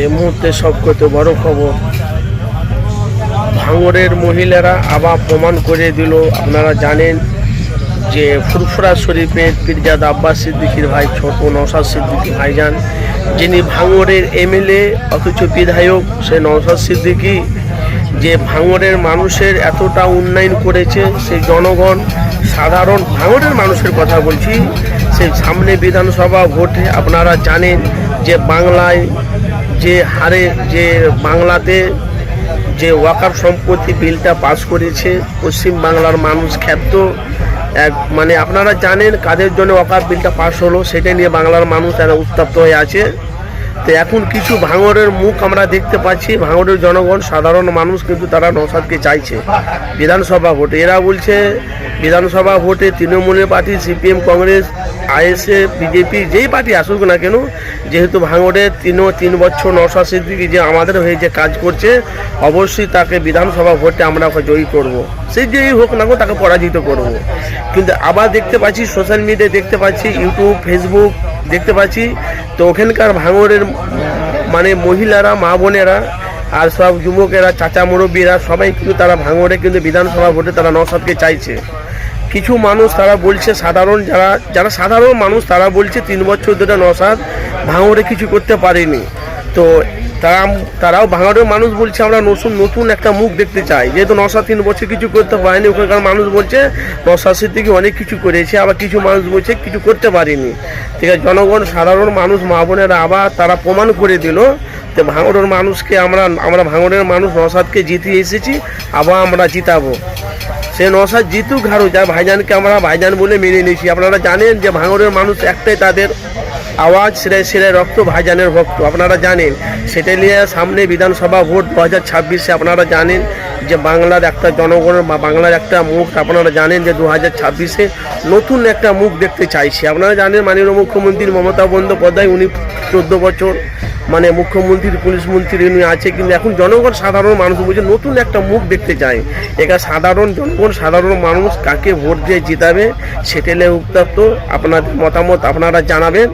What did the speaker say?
এই মুহূর্তে সবকত বড় খবর। ভাঙড়ের মহিলারা আবার প্রমাণ করে দিল। আপনারা জানেন যে ফুরফুরা শরীফের পীরজাদ আব্বাস সিদ্দিকির ভাই, ছোট নওশাদ সিদ্দিকি ভাইজান, যিনি ভাঙড়ের এমএলএ, অথচ বিধায়ক, সে নওশাদ সিদ্দিকি, যে ভাঙড়ের মানুষের এতটা উন্নয়ন করেছে সেই জনগণ সাধারণ ভাঙড়ের মানুষের কথা বলছি। সেই সামনে বিধানসভা ভোটে আপনারা জানেন যে বাংলায় যে হারে যে বাংলাতে যে ওয়াকার সম্পত্তি বিলটা পাস করেছে, পশ্চিম বাংলার মানুষ ক্ষেত্র এক মানে আপনারা জানেন কাদের জন্য ওয়াকার বিলটা পাস হলো, সেটা নিয়ে বাংলার মানুষ তারা উত্তপ্ত হয়ে আছে। তো এখন কিছু ভাঙরের মুখ আমরা দেখতে পাচ্ছি, ভাঙরের জনগণ সাধারণ মানুষ কিন্তু তারা নসাদকে চাইছে বিধানসভা ভোটে। এরা বলছে বিধানসভা ভোটে তৃণমূলের party, CPM, Congress, ISA, BJP, যেই পার্টি আসুক না কেন, যেহেতু ভাঙড়ে তিন তিন বছর নশা সিদ্দিকি যে আমাদের হয়ে যে কাজ করছে, অবশ্যই তাকে বিধানসভা ভোটে আমরা জয়ী করব। সে যেই হোক না তাকে পরাজিত করব। কিন্তু আবার দেখতে পাচ্ছি সোশ্যাল মিডিয়ায় দেখতে পাচ্ছি ইউটিউব ফেসবুক দেখতে পাচ্ছি, তো ওখানকার ভাঙড়ের মানে মহিলারা, মা বোনেরা আর সব যুবকেরা, চাচা মুরব্বীরা, সবাই কিন্তু তারা ভাঙড়ে কিন্তু বিধানসভা ভোটে তারা নসাদকে চাইছে। কিছু মানুষ তারা বলছে, সাধারণ যারা যারা সাধারণ মানুষ তারা বলছে, তিন বছর ধরে নসাদ ভাঙড়ে কিছু করতে পারেনি। তো তারা, তারাও ভাঙড়ের মানুষ বলছে, আমরা নতুন নতুন একটা মুখ দেখতে চাই। যেহেতু নশা তিন বছর কিছু করতে পারেনি, ওখানকার মানুষ বলছে নশা থেকে অনেক কিছু করেছে, আবার কিছু মানুষ বলছে, কিছু করতে পারেনি। ঠিক আছে, জনগণ, সাধারণ মানুষ, মা বোনেরা আবার তারা প্রমাণ করে দিল যে ভাঙড়ের মানুষকে আমরা আমরা ভাঙড়ের মানুষ নসাদকে জিতিয়ে এসেছি, আবার আমরা জিতাবো। সে নসাদ জিতুক হারু যা ভাইজানকে আমরা ভাইজান বলে মেনে নিয়েছি। আপনারা জানেন যে ভাঙড়ের মানুষ একটাই তাদের আওয়াজ সিরায় সিরায় রক্ত, ভাইজানের ভক্ত। আপনারা জানেন সেটা নিয়ে সামনে বিধানসভা ভোট দু হাজার ছাব্বিশে আপনারা জানেন যে বাংলার একটা জনগণের বা বাংলার একটা মুখ, আপনারা জানেন যে দু হাজার ছাব্বিশে নতুন একটা মুখ দেখতে চাইছি। আপনারা জানেন মাননীয় মুখ্যমন্ত্রী মমতা বন্দ্যোপাধ্যায়, উনি চোদ্দ বছর মানে মুখ্যমন্ত্রী, পুলিশ মন্ত্রী উনি আছে, কিন্তু এখন জনগণ সাধারণ মানুষ বলছে, নতুন একটা মুখ দেখতে চায়। একা সাধারণ জনগণ, সাধারণ মানুষ কাকে ভোট দিয়ে জিতাবে সেটেলে উত্তাপ্ত। আপনাদের মতামত আপনারা জানাবেন।